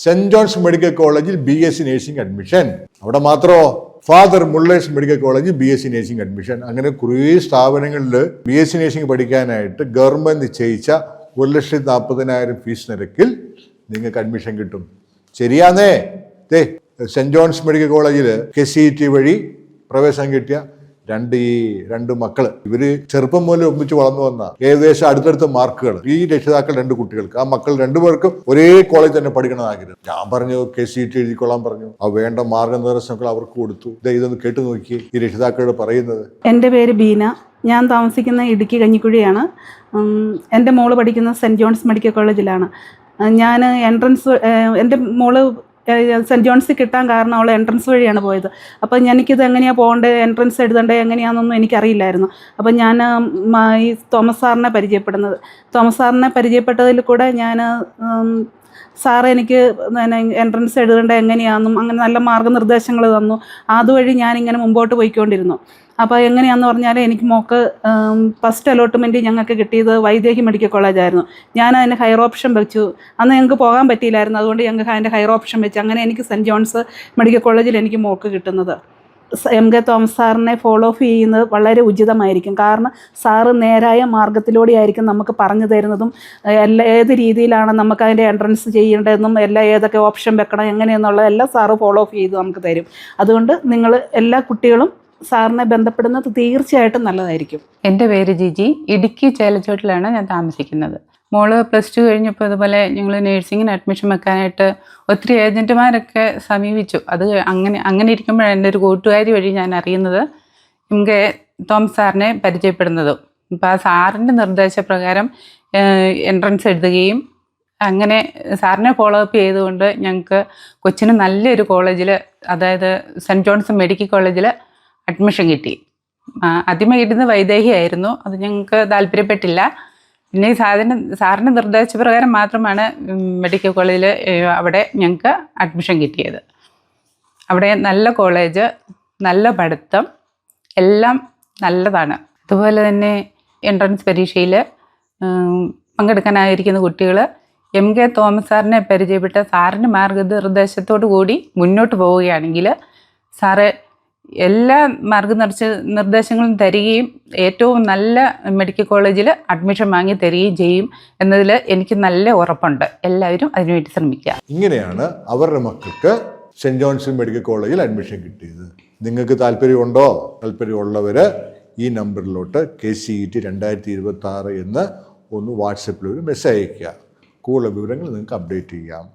Saint John's medical കോളേജിൽ B S C nursing admission. അവിടെ മാത്രമോ father Muller's medical college B S C nursing admission. അങ്ങനെ കുറേ സ്ഥാപനങ്ങളിൽ ബി എസ് സി നേഴ്സിംഗ് പഠിക്കാനായിട്ട് ഗവൺമെന്റ് നിശ്ചയിച്ച ഒരു ലക്ഷത്തി നാൽപ്പതിനായിരം ഫീസ് നിരക്കിൽ നിങ്ങൾക്ക് അഡ്മിഷൻ കിട്ടും. ശരിയാന്നേ. സെന്റ് ജോൺസ് മെഡിക്കൽ കോളേജിൽ കെ സി ടി വഴി പ്രവേശനം കിട്ടിയ രണ്ട് ഈ രണ്ട് മക്കൾ. ഇവർ ചെറുപ്പം മുതൽ ഒന്നിച്ച് വളർന്നു വന്ന ഏകദേശം അടുത്തടുത്ത മാർക്കുകൾ ഈ രക്ഷിതാക്കൾ രണ്ട് കുട്ടികൾക്ക്. ആ മക്കൾ രണ്ടുപേർക്കും ഒരേ കോളേജ് തന്നെ പഠിക്കണം ആഗ്രഹം ഞാൻ പറഞ്ഞു കെ സി ടി എഴുതിക്കൊള്ളാൻ പറഞ്ഞു. ആ വേണ്ട മാർഗനിർദ്ദേശങ്ങൾ അവർക്ക് കൊടുത്തു. ഇതൊന്ന് കേട്ടു നോക്കി. ഈ രക്ഷിതാക്കളോട് പറയുന്നത് എന്റെ പേര് ബീന. ഞാൻ താമസിക്കുന്ന ഇടുക്കി കഞ്ഞിക്കുഴിയാണ്. എന്റെ മോൾ പഠിക്കുന്ന സെന്റ് ജോൺസ് മെഡിക്കൽ കോളേജിലാണ്. ഞാൻ എൻട്രൻസ് എന്റെ മോൾ സെന്റ് ജോൺസിൽ കിട്ടാൻ കാരണം അവൾ എൻട്രൻസ് വഴിയാണ് പോയത്. അപ്പോൾ എനിക്കിത് എങ്ങനെയാണ് പോകേണ്ടത് എൻട്രൻസ് എഴുതേണ്ടത് എങ്ങനെയാണെന്നൊന്നും എനിക്കറിയില്ലായിരുന്നു. അപ്പോൾ ഞാൻ ഈ തോമസ് സാറിനെ പരിചയപ്പെടുന്നത്. തോമസ് സാറിനെ പരിചയപ്പെട്ടതിൽ കൂടെ ഞാൻ സാറ് എനിക്ക് എൻട്രൻസ് എഴുതേണ്ടത് എങ്ങനെയാണെന്നും അങ്ങനെ നല്ല മാർഗനിർദ്ദേശങ്ങൾ തന്നു. അതുവഴി ഞാനിങ്ങനെ മുമ്പോട്ട് പോയിക്കൊണ്ടിരുന്നു. അപ്പോൾ എങ്ങനെയാണെന്ന് പറഞ്ഞാൽ എനിക്ക് മോക്ക് ഫസ്റ്റ് അലോട്ട്മെന്റ് ഞങ്ങൾക്ക് കിട്ടിയത് വൈദേഹി മെഡിക്കൽ കോളേജായിരുന്നു ഞാൻ അതിന് ഹയർ ഓപ്ഷൻ വെച്ചു. അന്ന് ഞങ്ങൾക്ക് പോകാൻ പറ്റിയില്ലായിരുന്നു. അതുകൊണ്ട് ഞങ്ങൾക്ക് അതിന്റെ ഹയർ ഓപ്ഷൻ വെച്ച് അങ്ങനെ എനിക്ക് സെന്റ് ജോൺസ് മെഡിക്കൽ കോളേജിൽ എനിക്ക് മോക്ക് കിട്ടുന്നത്. എം കെ തോമസ് സാറിനെ ഫോളോ അപ്പ് ചെയ്യുന്നത് വളരെ ഉചിതമായിരിക്കും. കാരണം സാറ് നേരായ മാർഗത്തിലൂടെയായിരിക്കും നമുക്ക് പറഞ്ഞു തരുന്നതും എല്ലാ ഏത് രീതിയിലാണ് നമുക്ക് അതിന്റെ എൻട്രൻസ് ചെയ്യേണ്ടതെന്നും എല്ലാ ഏതൊക്കെ ഓപ്ഷൻ വെക്കണം എങ്ങനെയെന്നുള്ള എല്ലാം സാറ് ഫോളോ അപ്പ് ചെയ്ത് നമുക്ക് തരും. അതുകൊണ്ട് നിങ്ങൾ എല്ലാ കുട്ടികളും സാറിനെ ബന്ധപ്പെടുന്നത് തീർച്ചയായിട്ടും നല്ലതായിരിക്കും. എന്റെ പേര് ജിജി. ഇടുക്കി ചേലച്ചോട്ടിലാണ് ഞാൻ താമസിക്കുന്നത്. മോൾ പ്ലസ് ടു കഴിഞ്ഞപ്പോൾ അതുപോലെ ഞങ്ങൾ നേഴ്സിങ്ങിന് അഡ്മിഷൻ വെക്കാനായിട്ട് ഒത്തിരി ഏജന്റുമാരൊക്കെ സമീപിച്ചു. അത് അങ്ങനെ അങ്ങനെ ഇരിക്കുമ്പോഴാണ് എന്റെ ഒരു കൂട്ടുകാരി വഴി ഞാൻ അറിയുന്നത്. എം കെ തോമസ് സാറിനെ പരിചയപ്പെടുന്നതും. അപ്പോൾ ആ സാറിന്റെ നിർദ്ദേശപ്രകാരം എൻട്രൻസ് എഴുതുകയും അങ്ങനെ സാറിനെ ഫോളോ അപ്പ് ചെയ്തുകൊണ്ട് ഞങ്ങൾക്ക് കൊച്ചിന് നല്ലൊരു കോളേജിൽ അതായത് സെന്റ് ജോൺസ് മെഡിക്കൽ കോളേജിൽ അഡ്മിഷൻ കിട്ടി. ആദ്യമേ കിട്ടുന്നത് വൈദേഹിയായിരുന്നു. അത് ഞങ്ങൾക്ക് താല്പര്യപ്പെട്ടില്ല. പിന്നെ ഈ സാറിന് സാറിന്റെ നിർദ്ദേശപ്രകാരം മാത്രമാണ് മെഡിക്കൽ കോളേജിൽ അവിടെ ഞങ്ങൾക്ക് അഡ്മിഷൻ കിട്ടിയത്. അവിടെ നല്ല കോളേജ് നല്ല പഠിത്തം എല്ലാം നല്ലതാണ്. അതുപോലെ തന്നെ എൻട്രൻസ് പരീക്ഷയിൽ പങ്കെടുക്കാനായിരിക്കുന്ന കുട്ടികൾ എം കെ തോമസ് സാറിനെ പരിചയപ്പെട്ട സാറിന്റെ മാർഗനിർദ്ദേശത്തോടു കൂടി മുന്നോട്ട് പോവുകയാണെങ്കിൽ സാറ് എല്ലാ മാർഗനിർദ്ദേശ നിർദ്ദേശങ്ങളും തരികയും ഏറ്റവും നല്ല മെഡിക്കൽ കോളേജിൽ അഡ്മിഷൻ വാങ്ങി തരികയും ചെയ്യും എന്നതിൽ എനിക്ക് നല്ല ഉറപ്പുണ്ട്. എല്ലാവരും അതിനുവേണ്ടി ശ്രമിക്കുക. ഇങ്ങനെയാണ് അവരുടെ മക്കൾക്ക് സെന്റ് ജോൺസൺ മെഡിക്കൽ കോളേജിൽ അഡ്മിഷൻ കിട്ടിയത്. നിങ്ങൾക്ക് താല്പര്യമുണ്ടോ? താല്പര്യമുള്ളവർ ഈ നമ്പറിലോട്ട് കെ സി ഇ ടി രണ്ടായിരത്തി ഇരുപത്തി ആറ് എന്ന് ഒന്ന് വാട്സപ്പിൽ ഒരു മെസ്സേജ് അയയ്ക്കുക. കൂടുതൽ വിവരങ്ങൾ നിങ്ങൾക്ക് അപ്ഡേറ്റ് ചെയ്യാം.